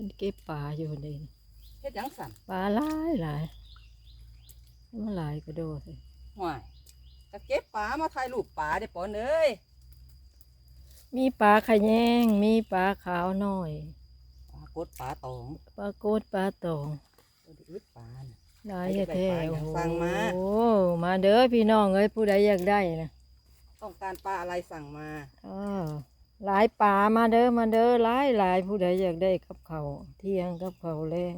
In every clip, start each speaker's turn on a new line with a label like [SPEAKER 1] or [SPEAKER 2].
[SPEAKER 1] มันเก็บปลาอยู่นี่
[SPEAKER 2] เฮ็ดหยังสั่น
[SPEAKER 1] ปลาหลายหลายมันหลายกระโดดเลย
[SPEAKER 2] ห่วยจะเก็บปลามาถ่ายรูปปลาเด้อปอนเอ้ย
[SPEAKER 1] มีปลาขะแยงมีปลาขาวน้อย
[SPEAKER 2] ปลากดปลาตอง
[SPEAKER 1] ปลาโกดปลาตอง
[SPEAKER 2] ตัวที่อึดปลาน่ะ
[SPEAKER 1] หลาย
[SPEAKER 2] ใครจะ
[SPEAKER 1] แท้
[SPEAKER 2] ได้ปลา
[SPEAKER 1] ๆ
[SPEAKER 2] อ
[SPEAKER 1] โอ้
[SPEAKER 2] ยาก
[SPEAKER 1] โห
[SPEAKER 2] สั่งมา
[SPEAKER 1] มาเด้อพี่น้องเอ้ยผู้ใดอยากได้นะ
[SPEAKER 2] ต้องการปลาอะไรสั่งมา
[SPEAKER 1] อ้าว หลายปลามาเด้อมาเด้อหลายหลายผู้ใดอยากได้กับเขาวเที่ยงกับเขาวแรง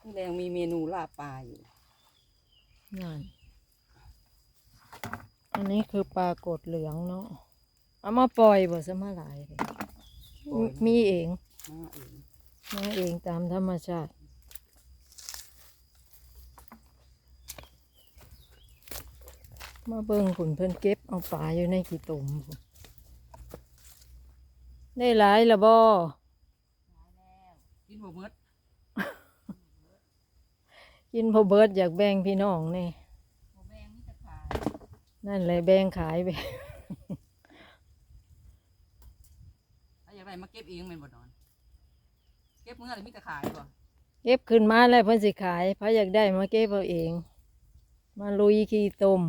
[SPEAKER 2] นี่แรงมีเมนูลาบปลาอยู่
[SPEAKER 1] นั่นอันนี้คือปลากดเหลืองเนาะเอามาปล่อยบ่ซะมาหลายเลย
[SPEAKER 2] ปล่อย
[SPEAKER 1] มีเอง
[SPEAKER 2] มาเอง
[SPEAKER 1] มาเองตามธรรมชาติ มาเบิ่งผุนเพิ่นเก็บเอาปลาอยู่ในกี่ตุ่มพู้นได้หลายละบ่
[SPEAKER 2] กินบ่เบิด
[SPEAKER 1] กินพอเบิดอยากแบ่งพี่น้องนี่
[SPEAKER 2] บ่แบ่งมีแต่ขาย
[SPEAKER 1] นั่นเลยแบ่งขายไป
[SPEAKER 2] ถ้าอยากได้มาเก็บเองแม่นบ่นอน เก็บมื้อละมีแต่ขายบ่
[SPEAKER 1] เก็บขึ้นมาแล้วเพิ่นสิขายเพราะอยากได้มาเก็บเอาเอง มาลุยขี้ต้ม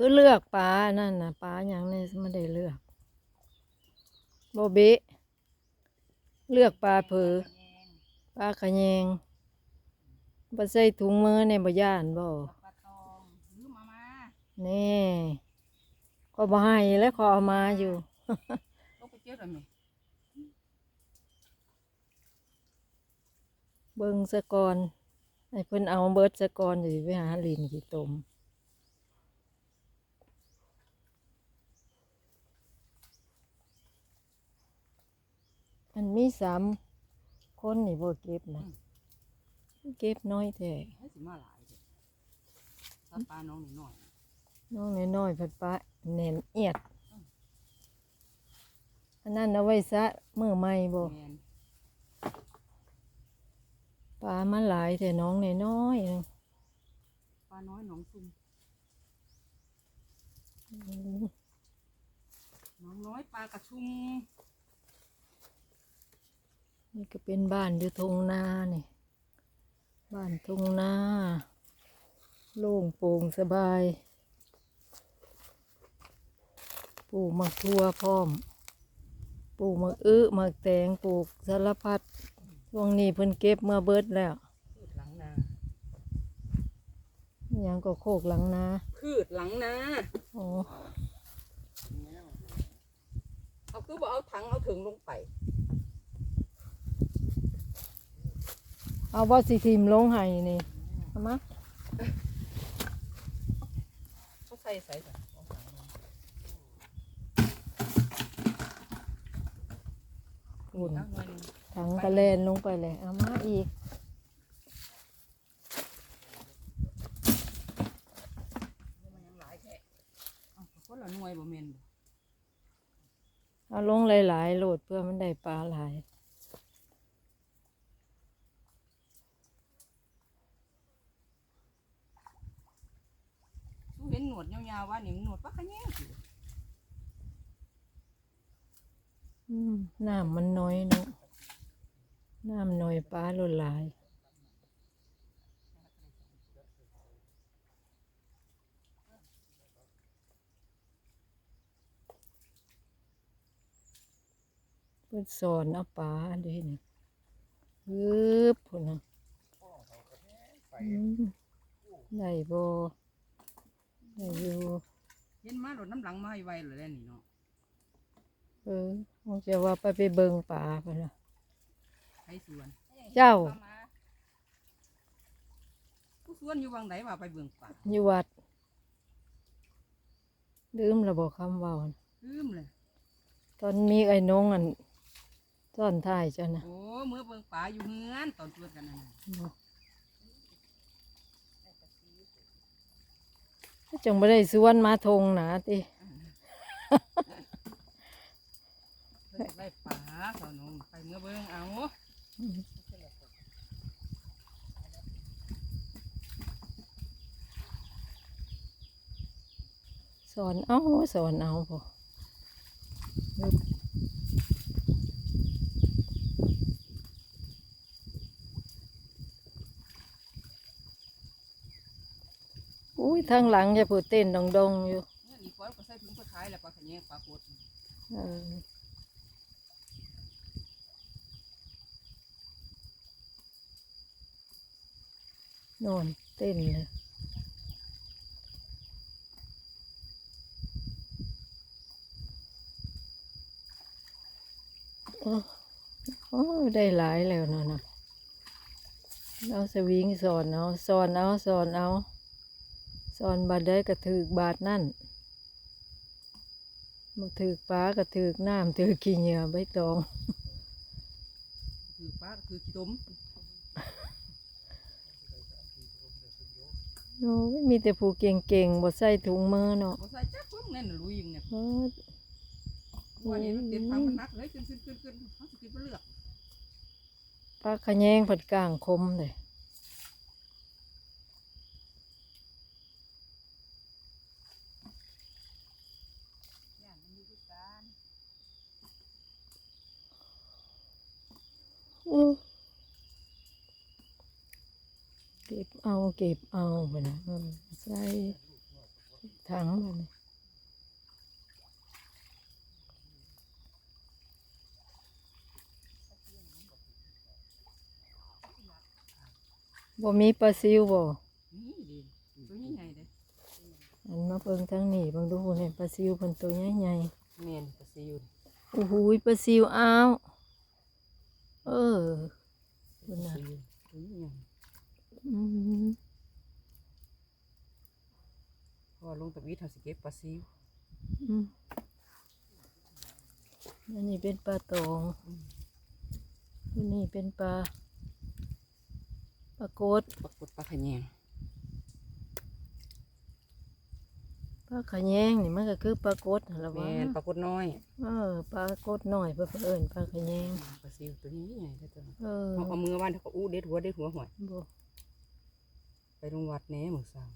[SPEAKER 1] คือเลือกปลานั่นน่ะปลาอย่างนี้ไม่ได้เลือกโบเบะเลือกปลาเผือปลาขะแยงบ่ใส่ถุงมือในบ่ย่านบ่
[SPEAKER 2] ปลาตองซื้อมามา
[SPEAKER 1] นี่ก็บ่ให้แล้วขอเอามาอยู่
[SPEAKER 2] ลงไปเก็บได้ไหม
[SPEAKER 1] เบิ่งสะกอนให้เพิ่นเอาเบิดสะกอนอยู่ไปหาลินขี้ตม มันมีสามคนนี่บ่เก็บนะเก็บน้อยแท้
[SPEAKER 2] ให้สิมาหลายเด้อถ้าปลาน้องน้อย
[SPEAKER 1] น้องน้อยๆเพิ่นปะแน่นเอียดอันนั้นเอาไว้ซะมื้อใหม่บ่
[SPEAKER 2] ๆแม่น
[SPEAKER 1] ปลามันหลายแต่น้องน้อยๆนึง
[SPEAKER 2] ปลาน้อยหนองซุ่มน้องน้อยปลากระชุม
[SPEAKER 1] นี่ก็เป็นบ้านอยู่ทงนานี่บ้านทงนาโล่งโปร่งสบาย ปลูกมักทั่วพร้อม ปลูกมักอื้อมักแตงปลูกสารพัดช่วงนี้เพิ่นเก็บเมื่อเบิดแล้ว
[SPEAKER 2] พืชหลังนา
[SPEAKER 1] อิหยังก็โคกหลังนา
[SPEAKER 2] พืชหลังนา
[SPEAKER 1] โอ้
[SPEAKER 2] เอาคือบ่เอาถังเอาถึงลงไป
[SPEAKER 1] เอาว่าสิทิมลงให้นี่เอามา
[SPEAKER 2] เขาใส่ใส่ใส่เอาถังลง
[SPEAKER 1] อุ่น
[SPEAKER 2] ถังหน่อยหนึง
[SPEAKER 1] ถังกระเลนลงไปเลยเอามาอีก
[SPEAKER 2] เดี๋ยวมันยังหลายแท้เอาคนละหน่วยบ่แม่นบ่
[SPEAKER 1] เอาลงหลายๆโหลดเพื่อมันได้ปลาหลาย
[SPEAKER 2] สู้เห็นหน วดยาวๆว่านี่มันหนวดปลาขะแยงสิ
[SPEAKER 1] อืมน้ำมันน้อยเนาะน้ำน้อยปลาหลดหลาย เพื่อสอนเอาปลาเด้นี่ฮึบพุ่นนะอืมได้บ่ได้อยู่
[SPEAKER 2] เห็น มาหลดน้ำหลังมาให้ไวเลยแหละนี่เนาะ
[SPEAKER 1] เออคงจะว่าไปไปเบิงป่าไปละ
[SPEAKER 2] ใช้สวน
[SPEAKER 1] เจ้า
[SPEAKER 2] ผู้สวนอยู่วังไหนว่าไปเบิ่งป่า
[SPEAKER 1] อยู่วัดลืมระบอกคำเว่าน่ะ
[SPEAKER 2] ลืมเลย
[SPEAKER 1] ตอนมีไอ้น้องอันซ่อนท้ายจ้ะนะ
[SPEAKER 2] โอ้เมื่อเบิ่งป่าอยู่เฮือนตอนชวนกันนั่นน่ะ
[SPEAKER 1] บอก จังไม่ได้สวนมาทงหนาติ
[SPEAKER 2] เพิ่นอยากได้ป่าเขาน้องไปเมื่อเบิ่งเอา
[SPEAKER 1] สอนเอาสอนเอาพอ อุ้ยทางหลังจะพูดเต้นดองดองๆอยู่
[SPEAKER 2] เนี่ยอีกว่าก็ใส่ถุงไปขายแล้วปลาขะแยงปลาโคตร
[SPEAKER 1] เออโนอนเต้นเลยโอ้โอ้ได้หลายแล้วเนาะนะเอาสวิงสอนเอาสอนเอาสอนเอา สอนบาดได้กระถือบาดนั่นมาถือกปลาก็ถือกน้ำถือกขี้เหงื่อใบตอง
[SPEAKER 2] คือปลาคือขี้ต้ม
[SPEAKER 1] โอ้ยมีแต่ผู้เก่งๆบ่ใส่ถุงมือเนาะ
[SPEAKER 2] บ่ใส่จักพวกนั่นน่ะลุยอย่างเนี่ย
[SPEAKER 1] เบิด
[SPEAKER 2] วันนี้มันเต็มทางมันหนักเลยขึ้นขึ้นขึ้นขึ้นเขาสิขึ้นไปเลือก
[SPEAKER 1] ปลาขะแยงผัดกลางคมเลย
[SPEAKER 2] ย่างมันอยู่ด้วยกัน
[SPEAKER 1] อู้ เก็บเอาเก็บเอาไปนะใส่ถังมันยบ่มีปลาซิวบ่
[SPEAKER 2] นี่ดิตัวนี้ไงเด้
[SPEAKER 1] อันมาเบิ่งทางนี้เบิ่งดูเนี่ยปลาซิวเพิ่นตัวใหญ่
[SPEAKER 2] แม่นปลาซิว
[SPEAKER 1] โอ้โหปลาซิวอ้าว เออคุณน่ะ
[SPEAKER 2] ตัวนี้ไง
[SPEAKER 1] อืม
[SPEAKER 2] พอลงตะวิทเขาสิเก็บปลาซิว
[SPEAKER 1] อืมอันนี้เป็นปลาตองอันนี้เป็นปลาปลากด
[SPEAKER 2] ปรากฏปลาขะแยง
[SPEAKER 1] ปลาขะแยงนี่มันก็คือปลากดนั่นละวะ
[SPEAKER 2] แม่นปรากฏน้อย
[SPEAKER 1] เออปลากดหน่อยเพื่อเอิญปลาขะแยง
[SPEAKER 2] ปลาซิวตัวนี้ไงเด้อตัว
[SPEAKER 1] เออ
[SPEAKER 2] เขาเอามือบ้านเขาก็อู้เด็ดหัวเด็ดหัวหอย
[SPEAKER 1] บ่
[SPEAKER 2] ไปโรงวัดแหน่หมือสาม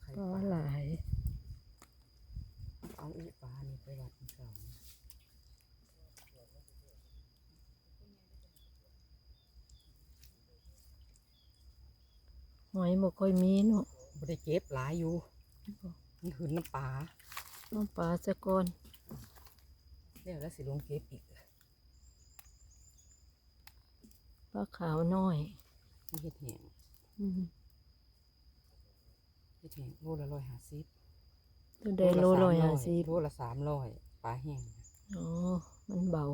[SPEAKER 2] ใคร
[SPEAKER 1] ปลา
[SPEAKER 2] ปลา
[SPEAKER 1] หลาย
[SPEAKER 2] เอาอู้ปลานี่ไปวัดหมือสาม
[SPEAKER 1] หอยบ่ค่อยมีเนาะ
[SPEAKER 2] บ่ได้เก็บหลายอยู่มันหืนน้ำปลา
[SPEAKER 1] ต้องปลาซะก่อน
[SPEAKER 2] แล้วแล้วสิลงเก็บอีก
[SPEAKER 1] ปลาขาวน้อย
[SPEAKER 2] นี่เห็ดแหง
[SPEAKER 1] อืม
[SPEAKER 2] เห็ดแหงโลละร้อยห้าสิบ
[SPEAKER 1] ตัวใดโลร้อยห้าสิบ
[SPEAKER 2] โลละสามร้อยปลาแห้ง
[SPEAKER 1] อ๋อ มันเบา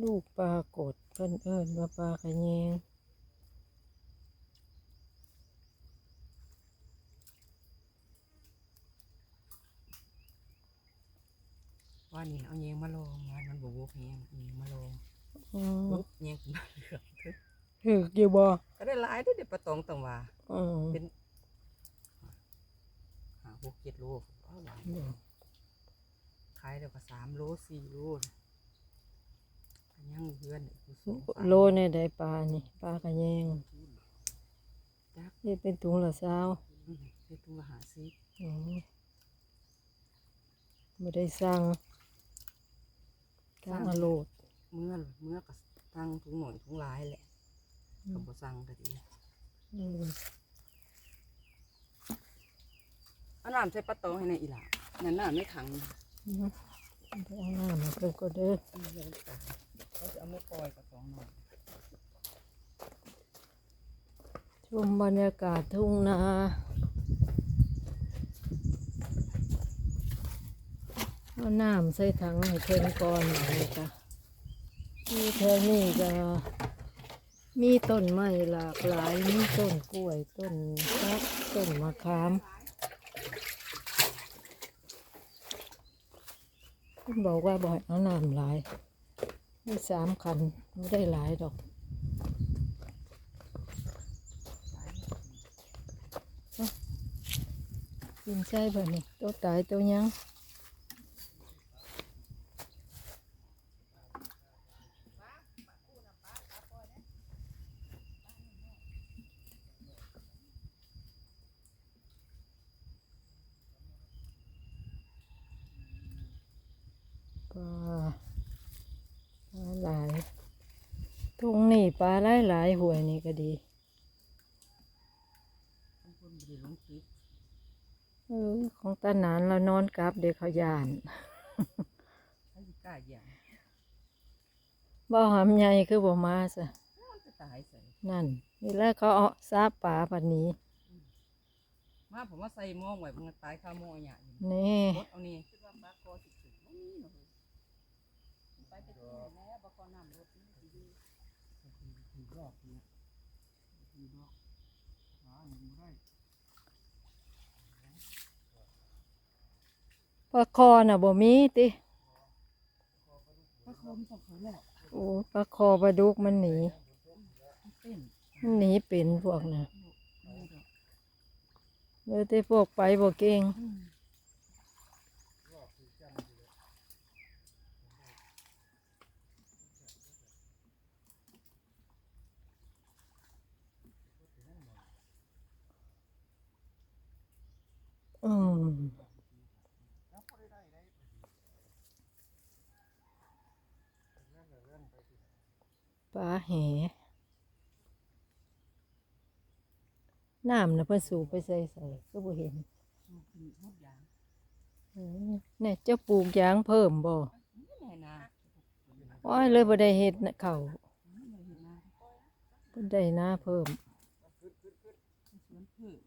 [SPEAKER 1] ลูกปลากดเพิ่นเอิญว่าปลาขะแยง
[SPEAKER 2] ว่านี่เอาแยงมาลองว่ามันบวกแห้งเอาแยงมาลอง
[SPEAKER 1] อืม
[SPEAKER 2] ปุ๊บแยงขึ้นมาเหลืองเถอะ
[SPEAKER 1] ถึกอยู่บ่
[SPEAKER 2] ก็ได้หลายได้อเด็ดปลาตองตังว่า
[SPEAKER 1] อืม
[SPEAKER 2] เป็นหาหกเจ็ดโลเอาหลาย
[SPEAKER 1] บ่
[SPEAKER 2] ขายเดี๋ยวก็สามโลสี่โลนะอัน ยังเพื่อนเนี่ยคือสองสาม
[SPEAKER 1] โลเนี่ยได้ปลานี่ปลากระแยง
[SPEAKER 2] จัก
[SPEAKER 1] นี่เป็นถุงละสาว
[SPEAKER 2] อืมเฮ็ดตุงละหาสิบ
[SPEAKER 1] อ๋อไม่ได้สั่งกางอโลด
[SPEAKER 2] เมื่อเมื่อก็ตั้งถุงหน่อยถุงหลายแหละก็บ่สั่งก็ดี
[SPEAKER 1] อืม
[SPEAKER 2] เอาน้ำใส่ปลาตองให้ในอีหล่านั่นน้ำในถัง
[SPEAKER 1] อืมไปเอาหน้ามาเพิ่มก็เด้อ
[SPEAKER 2] อืมเดี๋ยวมั นตายเขาจะเอาไม่ปล่อยปลาตองหน่อย
[SPEAKER 1] ชมบรรยากาศทุ่งนาเอาน้ำใส่ถังให้เค็มก่อนเลยจ้ะที่แถวนี้ก็มีต้นไม้หลากหลาย มีต้นกล้วย ต้นฟักต้นมะขามคุณบอกว่าบ่อยเอาน้ำหลาย ได้สามคันไม่ได้หลายดอกกินใช่ไหมนี้ตัวตายตัวยัง ปลาหลายหลายๆหวยนี่ก็ดี
[SPEAKER 2] บางคนบ่ได้ลงคลิป
[SPEAKER 1] เออของตาหนานเรานอนกลับเด็กเขายาน
[SPEAKER 2] ถ้าสิกล้าอย่าง
[SPEAKER 1] บ่หำใหญ่คือบ่มาซะ
[SPEAKER 2] มันจะตายใส่
[SPEAKER 1] นั่นนี่แหละเขาเอาซาปลาปันนี้
[SPEAKER 2] มาผมว่าใส่หม้อไว้มันตายข้าวหม้ออย่างนี้
[SPEAKER 1] นี่
[SPEAKER 2] รถเอานี่คิดว่าปลาค อสิขึ้นบ่มีเนาะไปไปกินแล้วปลาคอน้ำรถนี่สิอยู่ถือรอบเนี่ยถือรอบหาหนึ่งได้
[SPEAKER 1] ปลาคอน่ะบ่มีติ
[SPEAKER 2] ปลาคอมันต้องเขาแล้ว
[SPEAKER 1] โอ้ปลาคอปลาดุกมันหนี
[SPEAKER 2] มันเต้น
[SPEAKER 1] มันหนีเป็นพวกน่ะเออแต่พวกไปบ่เก่ง
[SPEAKER 2] อืม
[SPEAKER 1] อืม ปลาแหน้ำนะเพิ่นสูบไปใส่ใส่ก็บ่เห็นเนี่ยเจ้าปลูกยางเพิ่มบ่
[SPEAKER 2] นี่แหละนะ
[SPEAKER 1] โอ้ยเลยบ่ได้เฮ็ดนะเขาว
[SPEAKER 2] นี่เลยเห็นนะ
[SPEAKER 1] บ่ได้นาเพิ่ม
[SPEAKER 2] สวนพืช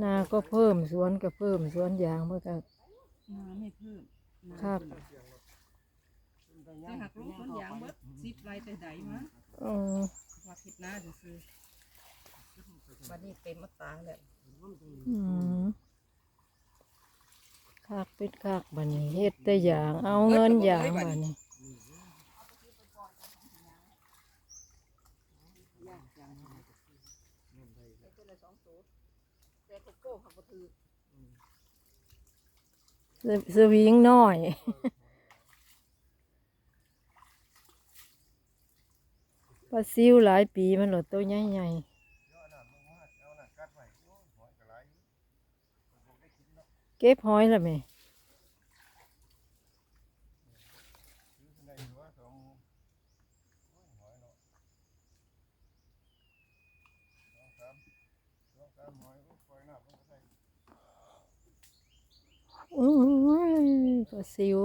[SPEAKER 1] นาก็เพิ่มสวนก็เพิ่มสวนยางมันก็
[SPEAKER 2] นาไม่เพิ่มนา
[SPEAKER 1] ครับ
[SPEAKER 2] แต่หักลงสวนยางเบิดสิบไรแต่ใดมา
[SPEAKER 1] เออ
[SPEAKER 2] ว่าคิดหน้าซื่อๆวันนี้เต็มมาตาแล้ว
[SPEAKER 1] อืมคักเป็ดคักบัดนี้เฮ็ดแต่ยาง เอาเงินยางบัดนี้
[SPEAKER 2] ยากจัง แต่ตัวละสองตัวแต่โกโก้เขาก็ถือ
[SPEAKER 1] สสวิงน้อยปลาซิวหลายปีมันหลดตัวใหญ่ๆเก็บหอยละแม่ อือปลาซิว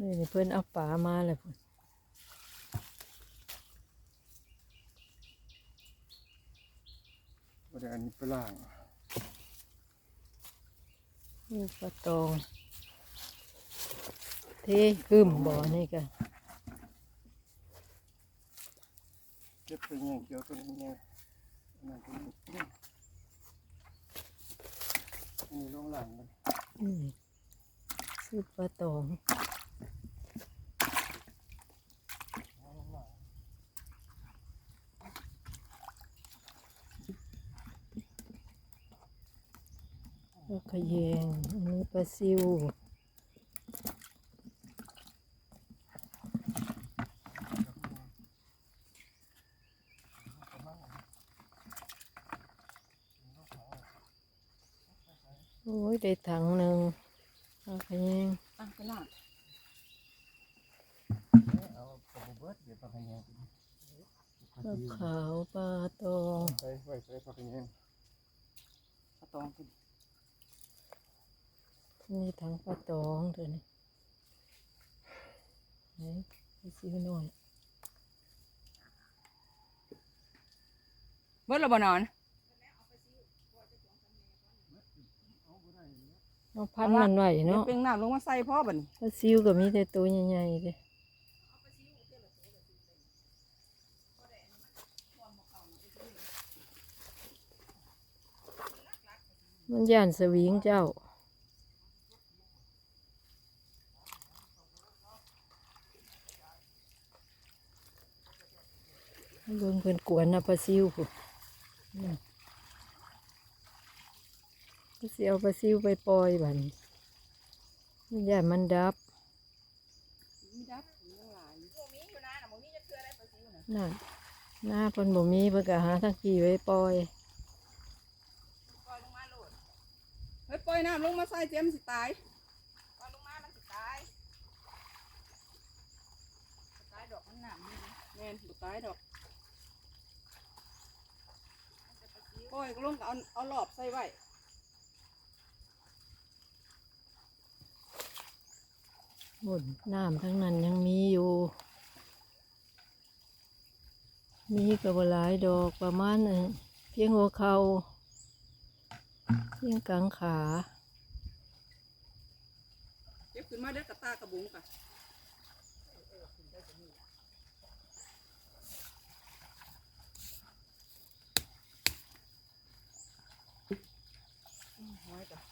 [SPEAKER 1] นี่นี่เพิ่นเอาปลามาเลยพุ่น
[SPEAKER 3] บ่ได้อันนี้ไปล่าง
[SPEAKER 1] นี่ปลาตอง เทกึมบ่อนี่กัน
[SPEAKER 3] เก็บไปแย่งเกี่ยวตัวนี้ย่งอันนั้นตัวนี้อันนี้ลงหลังมัน
[SPEAKER 1] นี่ซื้อปลาตองปลาขะแยงอันนี้ปลาซิว โอ้ยได้ถังหนึ่งปลาขะแยง
[SPEAKER 2] ตั้งไปล่าง
[SPEAKER 3] เอากระเบิดเดี๋ยวปลาขยง
[SPEAKER 1] ปลาขาวปลาตอง
[SPEAKER 3] ไปไว้ใส่ปลาขยง
[SPEAKER 2] กระตองขึ้น
[SPEAKER 1] นี่ถังปลาตองตัวนี้ไหนไปซื้อหน่อย
[SPEAKER 2] เบิดและบ่นอน
[SPEAKER 1] เอาพันมันไว้
[SPEAKER 2] เดี๋ยว
[SPEAKER 1] เนาะ
[SPEAKER 2] เป็นน้ำลงมาใส่พ่อบัดนี้
[SPEAKER 1] ปลาซิวก็มีแต่ตัวใหญ่ๆเลยมันย่านสวิงเจ้าเบิ่งเพิ่นกวนนะปลาซิวพุ่ นนี่ก็สิเอาปลาซิวไปปล่อยบัดนี้มันย่านมันดับ
[SPEAKER 2] มีดับมีหลายบ่มีอยู่นะน่ะบ่มีจะเคืออะไรปลาซิวน่ะ
[SPEAKER 1] นั่นหน้าเพิ่นบ่มีเพิ่นก็หาทั้งกี่ไว้ปล่อย
[SPEAKER 2] ปล่อยลงมาโลดเฮ้ยปล่อยยน้ำลงมาใส่เจมนสิตายว่าลงมามันสิตายสิตายดอกมันหนามนี่แม่นบ่ตายดอกโอ้ยก็ลงก็เอาเอาหลอบใส่ไว้
[SPEAKER 1] บนน้ำทั้งนั้นยังมีอยู่ มีกระบหลายดอกประมาณเพียงหัวเขาเพียงกลางขา
[SPEAKER 2] เก็บขึ้นมาเด้อกระตากระบุงค่ะอืมไว้จ้ะ
[SPEAKER 1] แล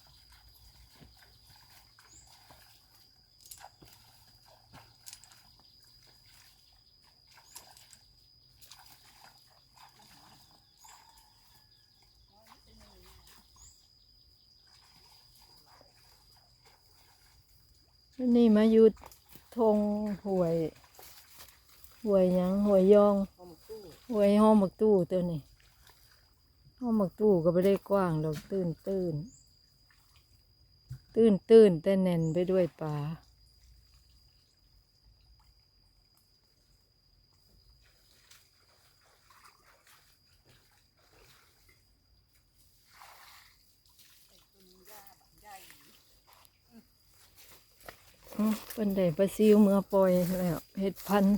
[SPEAKER 1] ้ว นี่มาอยู่ทงหวยหวยยังหวยยอง
[SPEAKER 2] หมกตู้
[SPEAKER 1] หวยห้องหมักตู้ตัวนี้ห้องหมักตู้ก็ไม่ได้กว้างดอกตื้นตื้นตื้นตื้นแต่แน่นไปด้วยปลา อืม เป็นได้ปลาซิวเมื่อปล่อยแล้วเห็ดพันธุ์